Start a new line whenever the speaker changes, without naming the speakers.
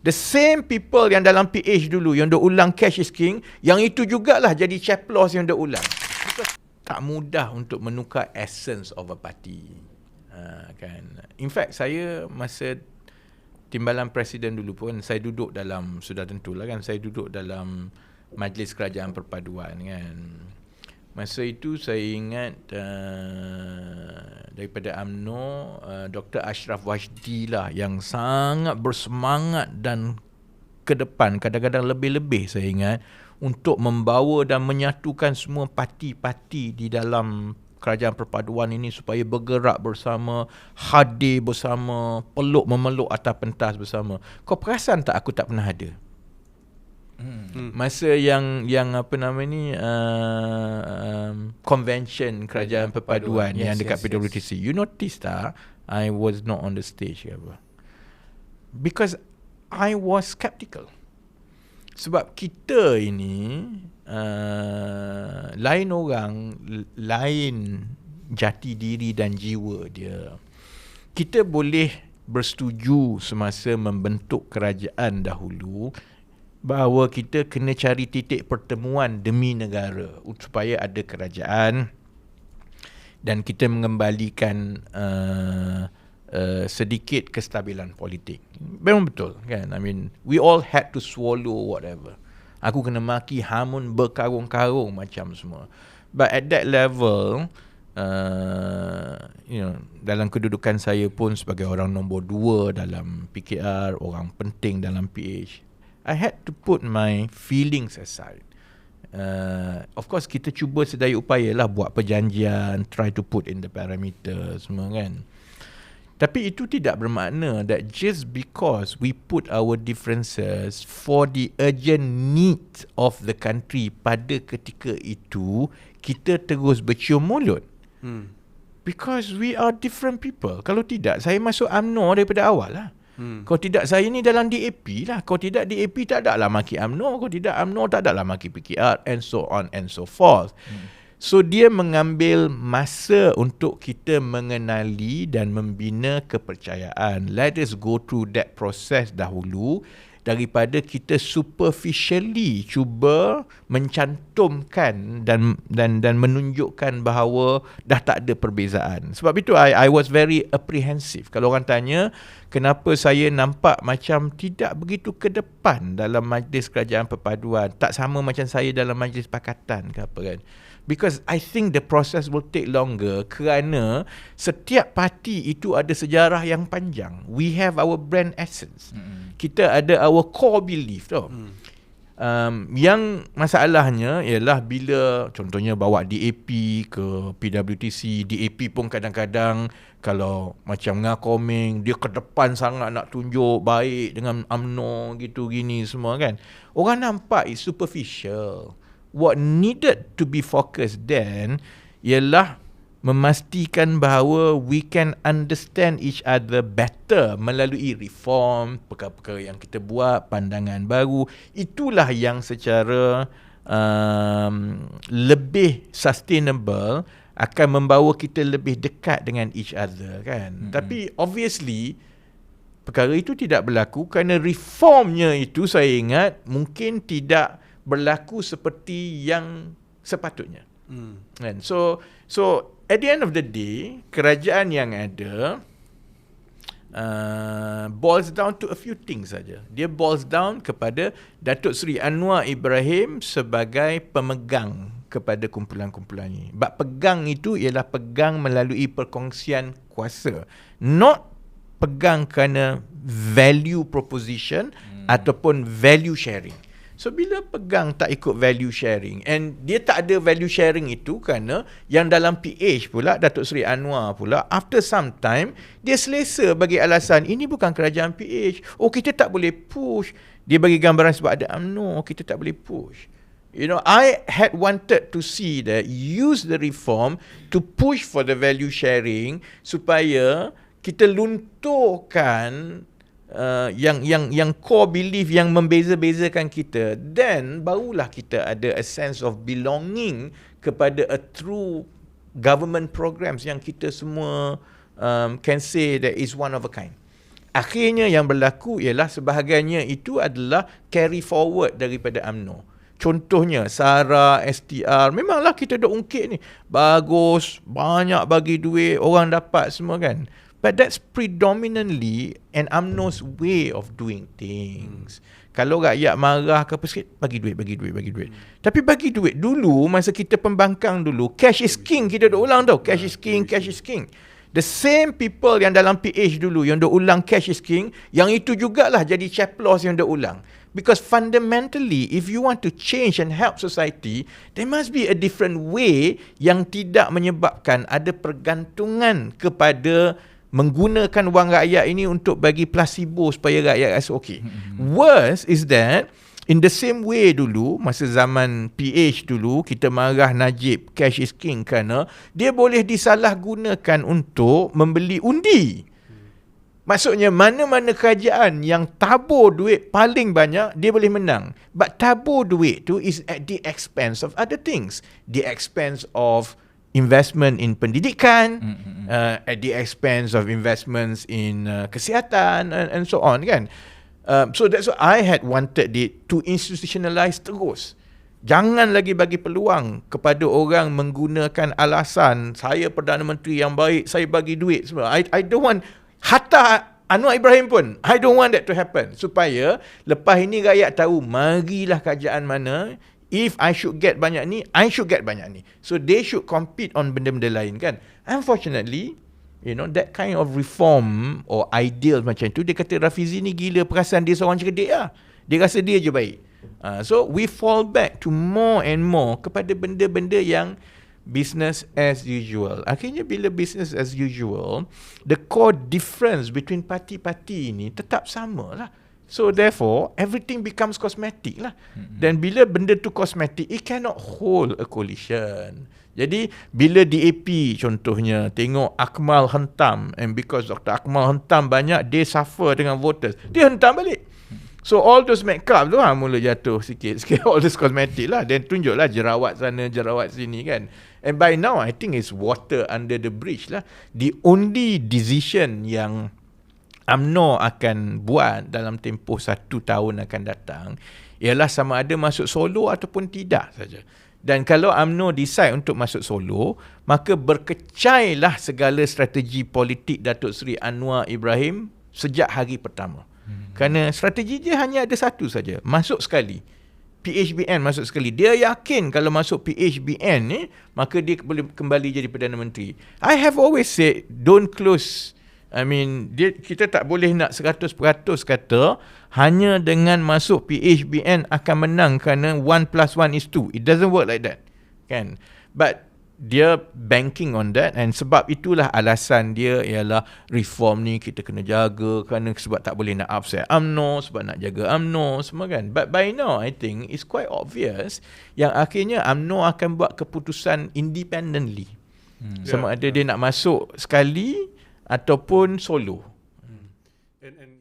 The same people yang dalam PH dulu yang dah ulang cash is king, yang itu jugalah jadi chaplos yang dah ulang. Tak mudah untuk menukar essence of a party. Ha, kan. In fact saya masa timbalan presiden dulu pun saya duduk dalam sudah tentulah kan saya duduk dalam majlis kerajaan perpaduan kan. Masa itu saya ingat uh, daripada AMNO uh, Dr. Ashraf Wajdi lah yang sangat bersemangat dan ke depan kadang-kadang lebih-lebih saya ingat untuk membawa dan menyatukan semua parti-parti di dalam kerajaan perpaduan ini supaya bergerak bersama, hadir bersama, peluk memeluk atas pentas bersama. Kau perasan tak aku tak pernah ada? Hmm. Masa yang yang apa nama ni uh, um, convention kerajaan perpaduan, perpaduan. yang yes, dekat yes, PWTC. Yes. You notice tak I was not on the stage ke apa? Because I was skeptical. Sebab kita ini uh, lain orang lain jati diri dan jiwa dia. Kita boleh bersetuju semasa membentuk kerajaan dahulu bahawa kita kena cari titik pertemuan demi negara supaya ada kerajaan dan kita mengembalikan uh, uh, sedikit kestabilan politik. Memang betul kan? I mean, we all had to swallow whatever. Aku kena maki Hamun berkarung-karung macam semua. But at that level, uh, you know, dalam kedudukan saya pun sebagai orang nombor dua dalam PKR, orang penting dalam PH, I had to put my feelings aside. Uh, of course kita cuba sedaya upaya lah buat perjanjian, try to put in the parameters semua kan. Tapi itu tidak bermakna that just because we put our differences for the urgent need of the country pada ketika itu, kita terus bercium mulut. Hmm. Because we are different people. Kalau tidak, saya masuk UMNO daripada awal lah. Hmm. Kau tidak saya ni dalam DAP lah. Kau tidak DAP tak ada lah maki UMNO. Kau tidak UMNO tak ada lah maki PKR and so on and so forth. Hmm. So dia mengambil masa untuk kita mengenali dan membina kepercayaan. Let us go through that process dahulu daripada kita superficially cuba mencantumkan dan dan dan menunjukkan bahawa dah tak ada perbezaan. Sebab itu I I was very apprehensive. Kalau orang tanya kenapa saya nampak macam tidak begitu ke depan dalam majlis kerajaan perpaduan, tak sama macam saya dalam majlis pakatan ke apa kan because I think the process will take longer kerana setiap parti itu ada sejarah yang panjang. We have our brand essence. Mm-hmm. Kita ada our core belief tau. Mm. Um, yang masalahnya ialah bila contohnya bawa DAP ke PWTC, DAP pun kadang-kadang kalau macam ngakoming dia ke depan sangat nak tunjuk baik dengan UMNO gitu gini semua kan. Orang nampak is superficial what needed to be focused then ialah memastikan bahawa we can understand each other better melalui reform, perkara-perkara yang kita buat, pandangan baru. Itulah yang secara um, lebih sustainable akan membawa kita lebih dekat dengan each other kan. Mm-hmm. Tapi obviously perkara itu tidak berlaku kerana reformnya itu saya ingat mungkin tidak berlaku seperti yang sepatutnya. Hmm. Kan? So so at the end of the day, kerajaan yang ada uh, boils down to a few things saja. Dia boils down kepada Datuk Seri Anwar Ibrahim sebagai pemegang kepada kumpulan-kumpulan ini. Bak pegang itu ialah pegang melalui perkongsian kuasa. Not pegang kerana value proposition hmm. ataupun value sharing. So bila pegang tak ikut value sharing and dia tak ada value sharing itu kerana yang dalam PH pula Datuk Seri Anwar pula after some time dia selesa bagi alasan ini bukan kerajaan PH. Oh kita tak boleh push. Dia bagi gambaran sebab ada UMNO kita tak boleh push. You know, I had wanted to see that use the reform to push for the value sharing supaya kita lunturkan uh, yang yang yang core belief yang membeza-bezakan kita then barulah kita ada a sense of belonging kepada a true government programs yang kita semua um, can say that is one of a kind Akhirnya yang berlaku ialah sebahagiannya itu adalah carry forward daripada UMNO. Contohnya Sarah, STR, memanglah kita dah ungkit ni. Bagus, banyak bagi duit, orang dapat semua kan. But that's predominantly an UMNO's way of doing things. Hmm. Kalau rakyat marah ke apa sikit, bagi duit, bagi duit, bagi duit. Hmm. Tapi bagi duit dulu, masa kita pembangkang dulu, cash is king, kita dah ulang tau. Cash is king, cash is king. The same people yang dalam PH dulu, yang dah ulang cash is king, yang itu jugalah jadi chaplos yang dah ulang. Because fundamentally, if you want to change and help society, there must be a different way yang tidak menyebabkan ada pergantungan kepada menggunakan wang rakyat ini untuk bagi placebo supaya rakyat rasa okey. Mm-hmm. Worse is that in the same way dulu masa zaman PH dulu kita marah Najib cash is king kerana dia boleh disalahgunakan untuk membeli undi. Maksudnya mana-mana kerajaan yang tabur duit paling banyak dia boleh menang. But tabur duit tu is at the expense of other things. The expense of investment in pendidikan, mm-hmm. uh, at the expense of investments in uh, kesihatan and, and so on kan. Um, so that's what I had wanted it to institutionalize terus. Jangan lagi bagi peluang kepada orang menggunakan alasan saya Perdana Menteri yang baik, saya bagi duit semua. I I don't want Hatta Anwar Ibrahim pun I don't want that to happen supaya lepas ini rakyat tahu marilah kerajaan mana if I should get banyak ni I should get banyak ni so they should compete on benda-benda lain kan unfortunately you know that kind of reform or ideal macam tu dia kata Rafizi ni gila perasaan dia seorang cerdik lah dia rasa dia je baik uh, so we fall back to more and more kepada benda-benda yang business as usual. Akhirnya bila business as usual, the core difference between parti-parti ini tetap sama lah. So therefore, everything becomes cosmetic lah. Mm-hmm. Dan bila benda tu cosmetic, it cannot hold a coalition. Jadi bila DAP contohnya tengok Akmal hentam and because Dr. Akmal hentam banyak, dia suffer dengan voters. Dia hentam balik. So all those makeup tu ha, mula jatuh sikit sikit all those cosmetic lah then tunjuklah jerawat sana jerawat sini kan and by now I think it's water under the bridge lah the only decision yang UMNO akan buat dalam tempoh satu tahun akan datang ialah sama ada masuk solo ataupun tidak saja dan kalau UMNO decide untuk masuk solo maka berkecailah segala strategi politik Datuk Seri Anwar Ibrahim sejak hari pertama Hmm. Kerana strategi dia hanya ada satu saja, masuk sekali. PHBN masuk sekali. Dia yakin kalau masuk PHBN ni, maka dia boleh kembali jadi Perdana Menteri. I have always said, don't close. I mean, dia, kita tak boleh nak 100% kata hanya dengan masuk PHBN akan menang kerana 1 plus 1 is 2. It doesn't work like that. Kan? But dia banking on that and sebab itulah alasan dia ialah reform ni kita kena jaga kerana sebab tak boleh nak upset UMNO sebab nak jaga UMNO semua kan but by now I think it's quite obvious yang akhirnya UMNO akan buat keputusan independently hmm. sama yeah. ada dia nak masuk sekali ataupun solo
hmm. and, and